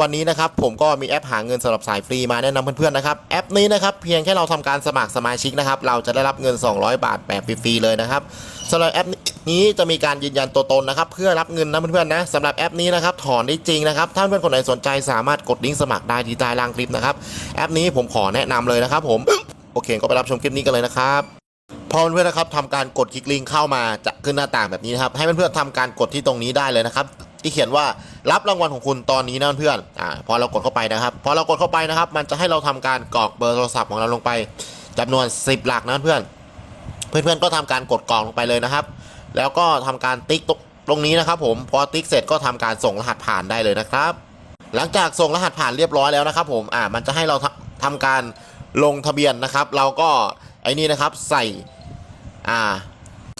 วันนี้นะครับผมก็มีแอปหาเงินสำหรับสายฟรีมาแนะนำเพื่อนๆนะครับแอปนี้นะครับเพียงแค่เราทำการสมัครสมาชิกนะครับเราจะได้รับเงิน 200 บาทแบบฟรีๆเลยนะครับสำหรับแอปนี้จะมีการยืนยันตัวตนนะครับเพื่อรับเงินนะเพื่อนๆนะสำหรับแอปนี้นะครับถอนได้จริงนะครับถ้าเพื่อนคนไหนสนใจสามารถกดลิงก์สมัครได้ที่ใต้ล่างคลิปนะครับแอปนี้ผมขอแนะนำเลยนะครับผมโอเคก็ไปรับชมคลิปนี้กันเลยนะครับพอเพื่อนๆนะครับทำการกดคลิกลิงก์เข้ามาจะขึ้นหน้าต่างแบบนี้นะครับให้เพื่อนๆทำการกดที่ตรงนี้ได้เลยนะครับที่เขียนว่า รับรางวัลของคุณตอนนี้นะเพื่อนอ่าพอเรากดเข้าไปนะครับ พอเรากดเข้าไปนะครับ มันจะให้เราทำการกรอกเบอร์โทรศัพท์ของเราลงไปจำนวน 10 หลักนะเพื่อน เพื่อนๆก็ทำการกดกรอกลงไปเลยนะครับ แล้วก็ทำการติ๊กตรงนี้นะครับ ผมพอติ๊กเสร็จก็ทำการส่งรหัสผ่านได้เลยนะครับ หลังจากส่งรหัสผ่านเรียบร้อยแล้วนะครับ ผมอ่ามันจะให้เราทำทำการลงทะเบียนนะครับ เราก็ไอ้นี่นะครับใส่อ่า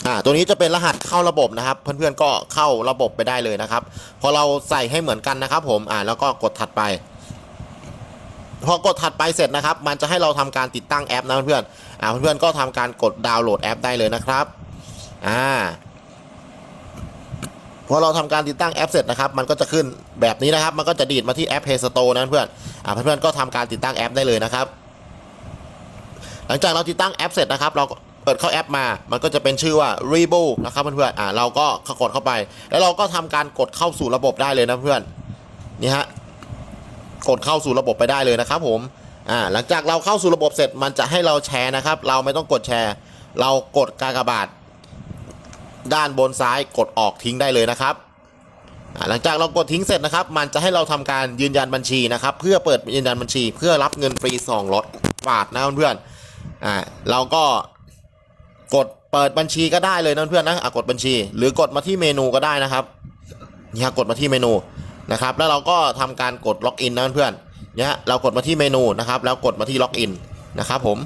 อ่าตัวนี้จะเป็นรหัสเข้าระบบนะครับ เพื่อนๆก็เข้าระบบไปได้เลยนะครับ พอเราใส่ให้เหมือนกันนะครับ ผมอ่าแล้วก็กดถัดไป พอกดถัดไปเสร็จนะครับ มันจะให้เราทำการติดตั้งแอปนะเพื่อนๆอ่าเพื่อนๆก็ทำการกดดาวน์โหลดแอปได้เลยนะครับอ่าพอเราทำการติดตั้งแอปเสร็จนะครับ มันก็จะขึ้นแบบนี้นะครับ มันก็จะดีดมาที่แอป Play Store นะเพื่อนอ่าเพื่อนๆก็ทำการติดตั้งแอปได้เลยนะครับ หลังจากเราติดตั้งแอปเสร็จนะครับ เราก็ เปิดเข้าแอปมา มันก็จะเป็นชื่อว่า r e b o นะครับเพื่อนๆอ่าเราก็กดเข้าไป แล้วเราก็ทำการกดเข้าสู่ระบบได้เลยนะเพื่อนนี่ฮะกดเข้าสู่ระบบไปได้เลยนะครับผมอ่าหลังจากเราเข้าสู่ระบบเสร็จมันจะให้เราแชร์นะครับ เราไม่ต้องกดแชร์ เรากดกากบาท ด้านบนซ้ายกดออกทิ้งได้เลยนะครับอ่าหลังจากเรากดทิ้งเสร็จนะครับ มันจะให้เราทำการยืนยันบัญชีนะครับ เพื่อเปิดยืนยันบัญชี เพื่อรับเงินฟรี200บาทนะเพื่อนๆอ่าเราก็ กดเปิดบัญชีก็ได้เลยนะเพื่อนนะอะกดบัญชี หรือกดมาที่เมนูก็ได้นะครับนี่ฮะกดมาที่เมนูนะครับ แล้วเราก็ทำการกดล็อกอินนะเพื่อนเนี่ยเรากดมาที่เมนูนะครับ แล้วกดมาที่ล็อกอินนะครับผม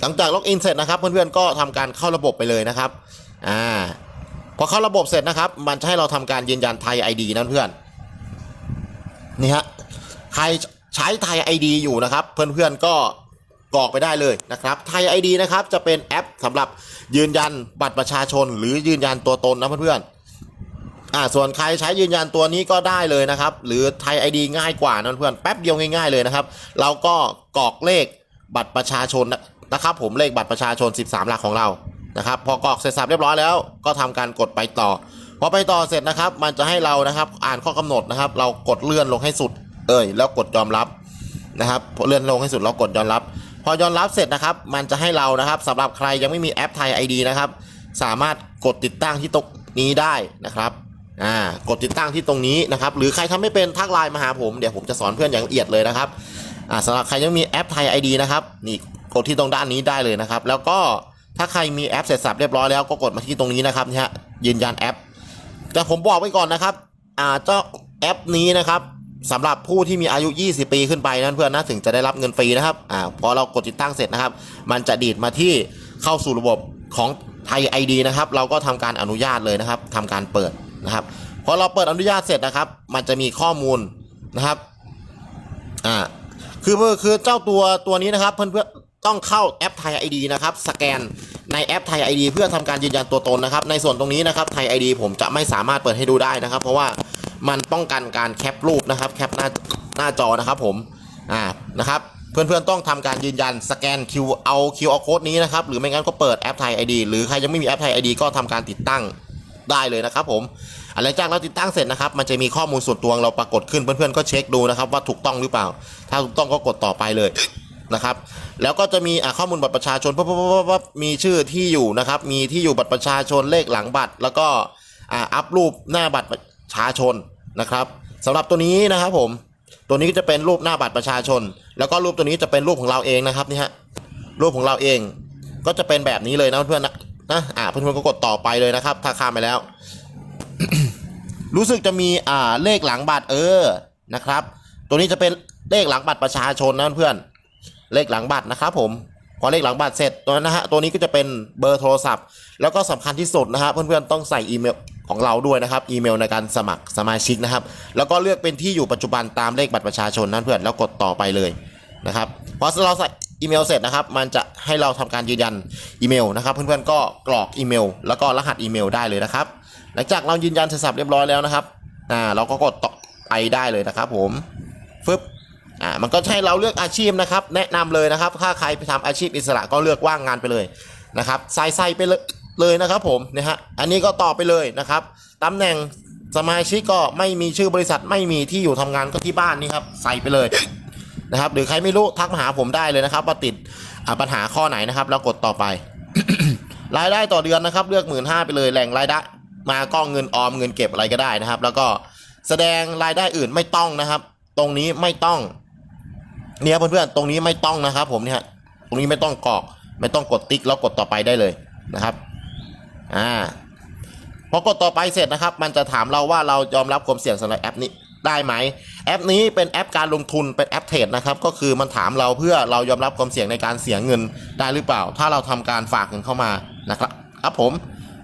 หลังจากล็อกอินเสร็จนะครับเพื่อนๆก็ทำการเข้าระบบไปเลยนะครับอ่าพอเข้าระบบเสร็จนะครับ มันจะให้เราทำการยืนยันไทย ID นะเพื่อนนี่ฮะใครใช้ไทย ID อยู่นะครับ เพื่อนๆก็ กรอกไปได้เลยนะครับไทย ID นะครับจะเป็นแอปสำหรับยืนยันบัตรประชาชน หรือยืนยันตัวตนนะเพื่อนๆอ่าส่วนใครใช้ยืนยันตัวนี้ก็ได้เลยนะครับ หรือไทย ID ง่ายกว่านะเพื่อนแป๊บเดียวง่ายๆเลยนะครับ เราก็กรอกเลขบัตรประชาชนนะครับ ผมเลขบัตรประชาชน 13 หลักของเรานะครับ พอกรอกเสร็จสับเรียบร้อยแล้วก็ทำการกดไปต่อพอไปต่อเสร็จนะครับ มันจะให้เรานะครับ อ่านข้อกำหนดนะครับ เรากดเลื่อนลงให้สุด เอ่ยแล้วกดยอมรับนะครับพอเลื่อนลงให้สุดเรากดยอมรับ พอยอมรับเสร็จนะครับ มันจะให้เรานะครับสำหรับใครยังไม่มีแอปไทย ID นะครับ สามารถกดติดตั้งที่ตรงนี้ได้นะครับอ่ากดติดตั้งที่ตรงนี้นะครับ หรือใครทำไม่เป็นทักไลน์มาหาผมเดี๋ยวผมจะสอนเพื่อนอย่างละเอียดเลยนะครับอ่าสำหรับใครยังมีแอปไทย ID นะครับนี่กดที่ตรงด้านนี้ได้เลยนะครับ แล้วก็ถ้าใครมีแอปเสร็จสับเรียบร้อยแล้วก็กดมาที่ตรงนี้นะครับนี่ฮะยืนยันแอป แต่ผมบอกไว้ก่อนนะครับ อ่าเจ้าแอปนี้นะครับ สำหรับผู้ที่มีอายุ 20 ปีขึ้นไปนั่นเพื่อนนะถึงจะได้รับเงินฟรีนะครับอ่าพอเรากดติดตั้งเสร็จนะครับ มันจะดีดมาที่เข้าสู่ระบบของไทย ID นะครับ เราก็ทำการอนุญาตเลยนะครับทำการเปิดนะครับพอเราเปิดอนุญาตเสร็จนะครับ มันจะมีข้อมูลนะครับอ่าคือคือเจ้าตัวตัวนี้นะครับ เพื่อนเพื่อนต้องเข้าแอปไทย ID นะครับ สแกนในแอปไทย ID เพื่อทำการยืนยันตัวตนนะครับ ในส่วนตรงนี้นะครับไทย ID ผมจะไม่สามารถเปิดให้ดูได้นะครับ เพราะว่า มันป้องกันการแคปรูปนะครับแคปหน้าหน้าจอนะครับผมอ่านะครับเพื่อนๆต้องทำการยืนยันสแกน Q เอา QR code นี้นะครับหรือไม่งั้นก็เปิดแอปไทย ID หรือใครยังไม่มีแอปไทย ID ก็ทำการติดตั้งได้เลยนะครับผมหลังจากเราติดตั้งเสร็จนะครับมันจะมีข้อมูลส่วนตัวเราปรากฏขึ้นเพื่อนๆก็เช็คดูนะครับว่าถูกต้องหรือเปล่า ถ้าถูกต้องก็กดต่อไปเลยนะครับแล้วก็จะมีะข้อมูลบัตรประชาชนปั๊บวับวับวับมีชื่อที่อยู่นะครับมีที่อยู่บัตรประชาชนเลขหลังบัตร แล้วก็อัพรูปหน้าบัตร ชาชนนะครับสำหรับตัวนี้นะครับผมตัวนี้ก็จะเป็นรูปหน้าบัตรประชาชน แล้วก็รูปตัวนี้จะเป็นรูปของเราเองนะครับนี่ฮะรูปของเราเองก็จะเป็นแบบนี้เลยนะเพื่อนนะนะอ่าเพื่อนๆก็กดต่อไปเลยนะครับ ถ้าข้ามไปแล้ว รู้สึกจะมีอ่าเลขหลังบัตรเออนะครับ ตัวนี้จะเป็นเลขหลังบัตรประชาชนนะเพื่อนเลขหลังบัตรนะครับผมพอเลขหลังบัตรเสร็จตัวนั้นนะฮะตัวนี้ก็จะเป็นเบอร์โทรศัพท์ แล้วก็สำคัญที่สุดนะฮะเพื่อนๆต้องใส่อีเมล ของเราด้วยนะครับ อีเมลในการสมัครสมาชิกนะครับ แล้วก็เลือกเป็นที่อยู่ปัจจุบันตามเลขบัตรประชาชนนั่นเพื่อนแล้วกดต่อไปเลยนะครับพอเราใส่อีเมลเสร็จนะครับ มันจะให้เราทำการยืนยันอีเมลนะครับ เพื่อนๆก็กรอกอีเมล แล้วก็รหัสอีเมลได้เลยนะครับ หลังจากเรายืนยันเสร็จสับเรียบร้อยแล้วนะครับอ่าเราก็กดต่อไปได้เลยนะครับ ผมฟึบอ่ามันก็ให้เราเลือกอาชีพนะครับ แนะนำเลยนะครับ ถ้าใครไปทำอาชีพอิสระก็เลือกว่างงานไปเลยนะครับใส่ใส่ไปเลย เลยนะครับผมนะฮะอันนี้ก็ต่อไปเลยนะครับตำแหน่งสมาชิกก็ไม่มีชื่อบริษัทไม่มีที่อยู่ทำงานก็ที่บ้านนี่ครับใส่ไปเลยนะครับหรือใครไม่รู้ทักมาหาผมได้เลยนะครับว่าติดปัญหาข้อไหนนะครับ แล้วกดต่อไป รายได้ต่อเดือนนะครับ เลือกหมื่นห้าไปเลยแหล่งรายได้มาก็เงินออมเงินเก็บอะไรก็ได้นะครับ แล้วก็แสดงรายได้อื่นไม่ต้องนะครับ ตรงนี้ไม่ต้อง เนี่ยเพื่อนๆตรงนี้ไม่ต้องนะครับ ผมเนี่ยตรงนี้ไม่ต้องกรอก ไม่ต้องกดติ๊กแล้วกดต่อไปได้เลยนะครับ อ่าพอกดต่อไปเสร็จนะครับ มันจะถามเราว่าเรายอมรับความเสี่ยงสำหรับแอปนี้ได้ไหมแอปนี้เป็นแอปการลงทุนเป็นแอปเทรดนะครับก็คือมันถามเราเพื่อเรายอมรับความเสี่ยงในการเสียเงินได้หรือเปล่า ถ้าเราทำการฝากเงินเข้ามานะครับครับผม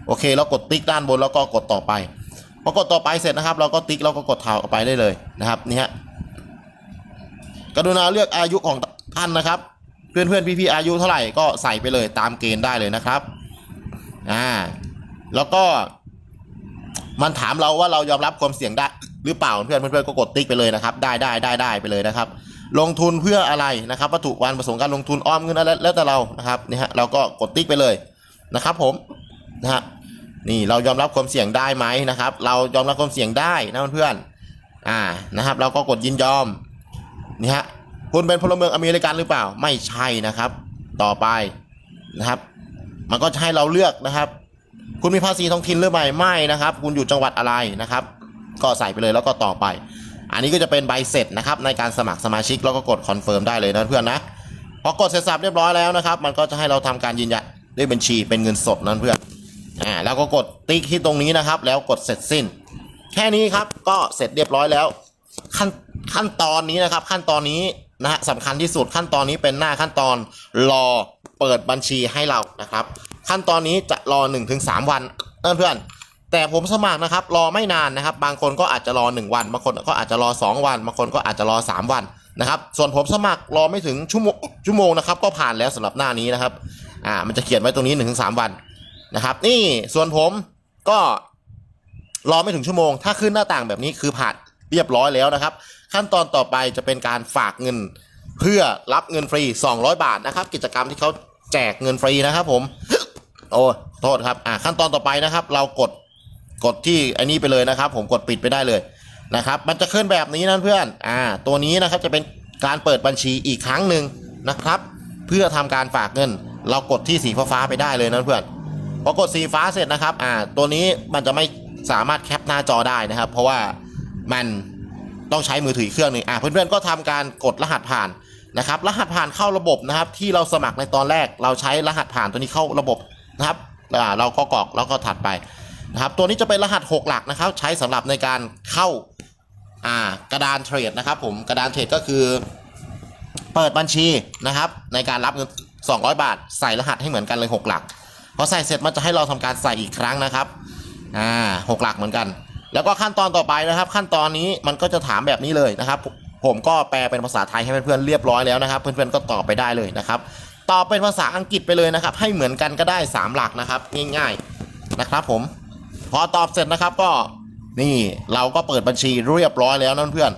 โอเคเรากดติ๊กด้านบนแล้วก็กดต่อไปพอกดต่อไปเสร็จนะครับ เราก็ติ๊กแล้วก็กดถ่ายออกไปได้เลยนะครับนี่ฮะกรุณาเลือกอายุของท่านนะครับ เพื่อนเพื่อนพี่พี่ๆอายุเท่าไหร่ก็ใส่ไปเลยตามเกณฑ์ได้เลยนะครับ อ่า แล้วก็ มันถามเราว่าเรายอมรับความเสี่ยงได้ หรือเปล่าเพื่อนเพื่อนก็กดติ๊กไปเลยนะครับ ได้ได้ได้ได้ไปเลยนะครับ ลงทุนเพื่ออะไรนะครับ วัตถุวันประสงค์การลงทุนออมเงินอะไรแล้วแต่เรานะครับนี่ฮะเราก็กดติ๊กไปเลยนะครับ ผมนะฮะนี่เรายอมรับความเสี่ยงได้ไหมนะครับ เรายอมรับความเสี่ยงได้นะเพื่อนอ่านะครับ เราก็กดยินยอมนี่ฮะคุณเป็นพลเมืองอเมริกันหรือเปล่า ไม่ใช่นะครับ ต่อไปนะครับ มันก็จะให้เราเลือกนะครับ คุณมีภาษีท้องถิ่นหรือไม่ไม่นะครับ คุณอยู่จังหวัดอะไรนะครับ ก็ใส่ไปเลยแล้วก็ต่อไป อันนี้ก็จะเป็นใบเสร็จนะครับ ในการสมัครสมาชิกแล้วก็กดคอนเฟิร์มได้เลยนะเพื่อนนะพอกดเสร็จสับเรียบร้อยแล้วนะครับ มันก็จะให้เราทำการยืนยันด้วยบัญชีเป็นเงินสดนั่นเพื่อนอ่าแล้วก็กดติ๊กที่ตรงนี้นะครับ แล้วกดเสร็จสิ้น แค่นี้ครับก็เสร็จเรียบร้อยแล้ว ขั้นขั้นตอนนี้นะครับ ขั้นตอนนี้ นะฮะสำคัญที่สุดขั้นตอนนี้เป็นหน้าขั้นตอนรอเปิดบัญชีให้เรานะครับ ขั้นตอนนี้จะรอ 1-3 วันเพื่อนๆแต่ผมสมัครนะครับรอไม่นานนะครับ บางคนก็อาจจะรอ 1 วันบางคนก็อาจจะรอ 2 วันบางคนก็อาจจะรอ 3 วันนะครับ ส่วนผมสมัครรอไม่ถึงชั่วโมงชั่วโมงนะครับก็ผ่านแล้วสำหรับหน้านี้นะครับอ่ามันจะเขียนไว้ตรงนี้1-3วันนะครับ นี่ส่วนผมก็รอไม่ถึงชั่วโมง ถ้าขึ้นหน้าต่างแบบนี้คือผ่านเรียบร้อยแล้วนะครับ ขั้นตอนต่อไปจะเป็นการฝากเงิน เพื่อรับเงินฟรี 200 บาทนะครับ กิจกรรมที่เขาแจกเงินฟรีนะครับ ผม โอ้โทษครับอ่าขั้นตอนต่อไปนะครับ เรากดกดที่อันนี้ไปเลยนะครับ ผมกดปิดไปได้เลยนะครับ มันจะขึ้นแบบนี้นะเพื่อนอ่าตัวนี้นะครับจะเป็นการเปิดบัญชีอีกครั้งหนึ่งนะครับ เพื่อทำการฝากเงิน เรากดที่สีฟ้าไปได้เลยนะเพื่อนพอกดสีฟ้าเสร็จนะครับ อ่า ตัวนี้มันจะไม่สามารถแคปหน้าจอได้นะครับ เพราะว่ามัน ต้องใช้มือถือเครื่องหนึ่งอ่าเพื่อนๆก็ทำการกดรหัสผ่านนะครับ รหัสผ่านเข้าระบบนะครับ ที่เราสมัครในตอนแรก เราใช้รหัสผ่านตัวนี้เข้าระบบนะครับอ่าเราก็กรอกแล้วก็ถัดไปนะครับ ตัวนี้จะเป็นรหัส 6 หลักนะครับ ใช้สำหรับในการเข้าอ่ากระดานเทรดนะครับผมกระดานเทรดก็คือ เปิดบัญชีนะครับ ในการรับเงิน200 บาท ใส่รหัสให้เหมือนกันเลย 6 หลักพอใส่เสร็จมันจะให้เราทำการใส่อีกครั้งนะครับอ่าหกหลักเหมือนกัน แล้วก็ขั้นตอนต่อไปนะครับ ขั้นตอนนี้มันก็จะถามแบบนี้เลยนะครับ ผมก็แปลเป็นภาษาไทยให้เพื่อนๆเรียบร้อยแล้วนะครับ เพื่อนๆก็ตอบไปได้เลยนะครับตอบเป็นภาษาอังกฤษไปเลยนะครับ ให้เหมือนกันก็ได้ 3 หลักนะครับ ง่ายๆนะครับ ผมพอตอบเสร็จนะครับก็นี่เราก็เปิดบัญชีเรียบร้อยแล้วนั่นเพื่อน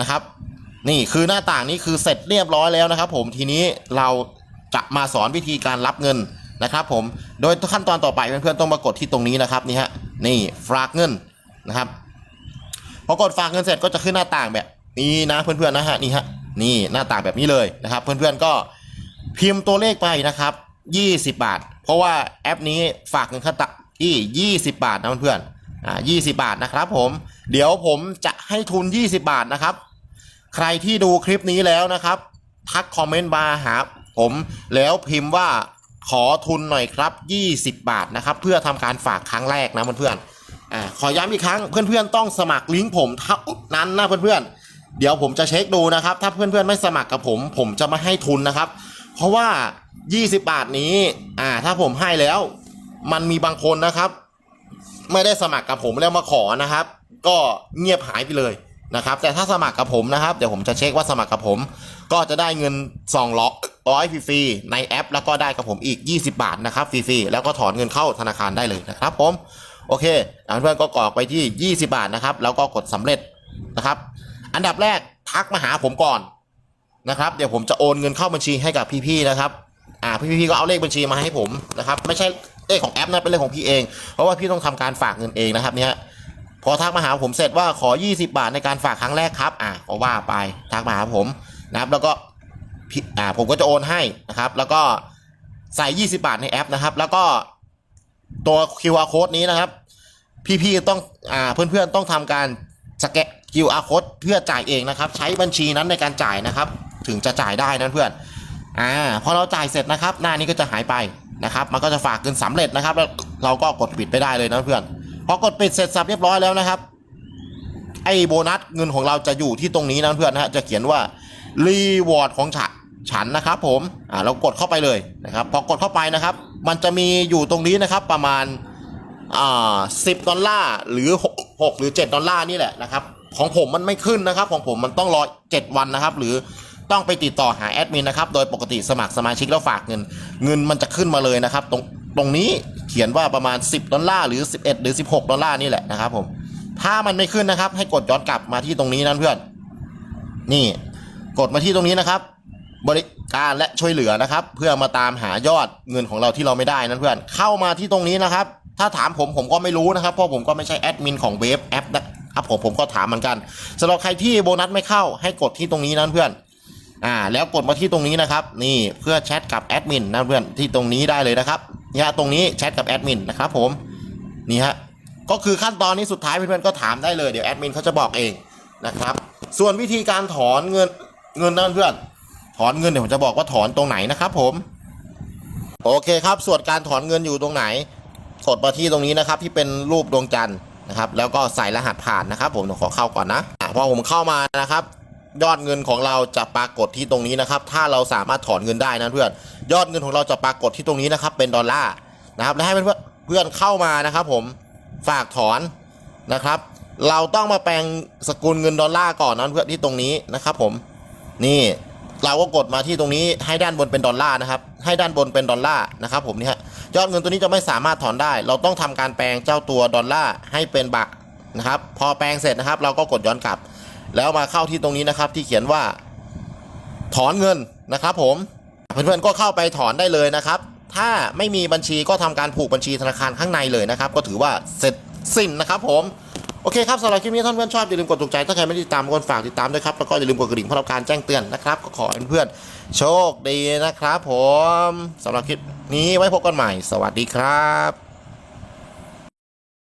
นะครับ นี่คือหน้าต่างนี้คือเสร็จเรียบร้อยแล้วนะครับ ผมทีนี้เราจะมาสอนวิธีการรับเงินนะครับ ผมโดยขั้นตอนต่อไปเพื่อนๆต้องมากดที่ตรงนี้นะครับนี่ฮะนี่ฝากเงิน นะครับพอกดฝากเงินเสร็จก็จะขึ้นหน้าต่างแบบนี้นะเพื่อนๆนะฮะนี่ฮะนี่หน้าต่างแบบนี้เลยนะครับ เพื่อนๆก็พิมพ์ตัวเลขไปนะครับ 20 บาท เพราะว่าแอปนี้ฝากเงินขั้นต่ำที่20 บาทนะเพื่อนๆอ่า20 บาทนะครับ ผมเดี๋ยวผมจะให้ทุน 20 บาทนะครับ ใครที่ดูคลิปนี้แล้วนะครับ ทักคอมเมนต์มาหาผมแล้วพิมพ์ว่าขอทุนหน่อยครับ 20 บาทนะครับ เพื่อทำการฝากครั้งแรกนะเพื่อนๆ อ่าขอย้ำอีกครั้งเพื่อนๆต้องสมัครลิงก์ผมเท่านั้นนะเพื่อนๆ เดี๋ยวผมจะเช็คดูนะครับ ถ้าเพื่อนๆไม่สมัครกับผม ผมจะไม่ให้ทุนนะครับ เพราะว่า 20 บาทนี้อ่าถ้าผมให้แล้ว มันมีบางคนนะครับ ไม่ได้สมัครกับผมแล้วมาขอนะครับ ก็เงียบหายไปเลยนะครับ แต่ถ้าสมัครกับผมนะครับ เดี๋ยวผมจะเช็คว่าสมัครกับผม ก็จะได้เงิน2ร้อยฟรีๆในแอป แล้วก็ได้กับผมอีก 20 บาทนะครับฟรีๆแล้วก็ถอนเงินเข้าธนาคารได้เลยนะครับผม โอเคเพื่อนก็กรอกไปที่ 20 บาทนะครับ แล้วก็กดสำเร็จนะครับ อันดับแรกทักมาหาผมก่อนนะครับ เดี๋ยวผมจะโอนเงินเข้าบัญชีให้กับพี่ๆนะครับ อ่าพี่ๆก็เอาเลขบัญชีมาให้ผมนะครับ ไม่ใช่เลขของแอปนะเป็นเลขของพี่เอง เพราะว่าพี่ต้องทำการฝากเงินเองนะครับเนี่ยพอทักมาหาผมเสร็จว่าขอ 20 บาทในการฝากครั้งแรกครับอ่าก็ว่าไปทักมาหาผมนะครับ แล้วก็พี่อ่าผมก็จะโอนให้นะครับ แล้วก็ใส่ 20 บาทในแอปนะครับ แล้วก็ ตัว QR code นี้นะครับ พี่ๆต้องอ่าเพื่อนๆต้องทำการสแกน QR code เพื่อจ่ายเองนะครับ ใช้บัญชีนั้นในการจ่ายนะครับ ถึงจะจ่ายได้นะเพื่อนอ่าพอเราจ่ายเสร็จนะครับ หน้านี้ก็จะหายไปนะครับ มันก็จะฝากเงินสำเร็จนะครับ แล้วเราก็กดปิดไปได้เลยนะเพื่อนพอกดปิดเสร็จสับเรียบร้อยแล้วนะครับ ไอ้โบนัสเงินของเราจะอยู่ที่ตรงนี้นะเพื่อนนะฮะจะเขียนว่ารีวอร์ดของฉัน ฉันนะครับผมอ่าเรากดเข้าไปเลยนะครับพอกดเข้าไปนะครับ มันจะมีอยู่ตรงนี้นะครับประมาณอ่าสิบดอลลาร์หรือหกหกหรือเจ็ดดอลลาร์นี่แหละนะครับของผมมันไม่ขึ้นนะครับ ของผมมันต้องรอเจ็ดวันนะครับ หรือต้องไปติดต่อหาแอดมินนะครับโดยปกติสมัครสมาชิกแล้วฝากเงิน เงินมันจะขึ้นมาเลยนะครับ ตรงตรงนี้เขียนว่าประมาณ 10 ดอลลาร์หรือ 11 หรือ 16 ดอลลาร์นี่แหละนะครับผมถ้ามันไม่ขึ้นนะครับ ให้กดย้อนกลับมาที่ตรงนี้นั่นเพื่อน นี่ กดมาที่ตรงนี้นะครับ บริการและช่วยเหลือนะครับ เพื่อมาตามหายอดเงินของเราที่เราไม่ได้นั่นเพื่อน เข้ามาที่ตรงนี้นะครับ ถ้าถามผมผมก็ไม่รู้นะครับเพราะผมก็ไม่ใช่แอดมินของเวฟแอปนะครับผมผมก็ถามเหมือนกันสำหรับใครที่โบนัสไม่เข้าให้กดที่ตรงนี้นั่นเพื่อนอ่าแล้วกดมาที่ตรงนี้นะครับ นี่เพื่อแชทกับแอดมินนะเพื่อนที่ตรงนี้ได้เลยนะครับเนี่ยตรงนี้แชทกับแอดมินนะครับผมนี่ฮะก็คือขั้นตอนนี้สุดท้ายเพื่อนๆก็ถามได้เลยเดี๋ยวแอดมินเขาจะบอกเองนะครับ ส่วนวิธีการถอนเงินเงินนั่นเพื่อน ถอนเงินเดี๋ยวผมจะบอกว่าถอนตรงไหนนะครับผม โอเคครับ ส่วนการถอนเงินอยู่ตรงไหน กดมาที่ตรงนี้นะครับ ที่เป็นรูปดวงจันทร์นะครับ แล้วก็ใส่รหัสผ่านนะครับ ผมขอเข้าก่อนนะอะพอผมเข้ามานะครับยอดเงินของเราจะปรากฏที่ตรงนี้นะครับ ถ้าเราสามารถถอนเงินได้นะเพื่อน ยอดเงินของเราจะปรากฏที่ตรงนี้นะครับ เป็นดอลลาร์นะครับ และให้เพื่อนเพื่อนเข้ามานะครับ ผม ฝากถอนนะครับ เราต้องมาแปลงสกุลเงินดอลลาร์ก่อนนะเพื่อนที่ตรงนี้นะครับ ผม นี่ เราก็กดมาที่ตรงนี้ให้ด้านบนเป็นดอลลาร์นะครับ ให้ด้านบนเป็นดอลลาร์นะครับผมนี่ฮะยอดเงินตัวนี้จะไม่สามารถถอนได้ เราต้องทำการแปลงเจ้าตัวดอลลาร์ให้เป็นบาทนะครับ พอแปลงเสร็จนะครับ เราก็กดย้อนกลับ แล้วมาเข้าที่ตรงนี้นะครับ ที่เขียนว่า ถอนเงินนะครับผมเพื่อนๆก็เข้าไปถอนได้เลยนะครับ ถ้าไม่มีบัญชีก็ทำการผูกบัญชีธนาคารข้างในเลยนะครับ ก็ถือว่าเสร็จสิ้นนะครับผม โอเคครับสำหรับคลิปนี้ท่านเพื่อนชอบอย่าลืมกดถูกใจ ถ้าใครไม่ได้ติดตามก็ฝากติดตามด้วยครับ แล้วก็อย่าลืมกดกระดิ่งเพื่อรับการแจ้งเตือนนะครับ ก็ขอให้เพื่อนโชคดีนะครับผมสำหรับคลิปนี้ไว้พบกันใหม่ สวัสดีครับ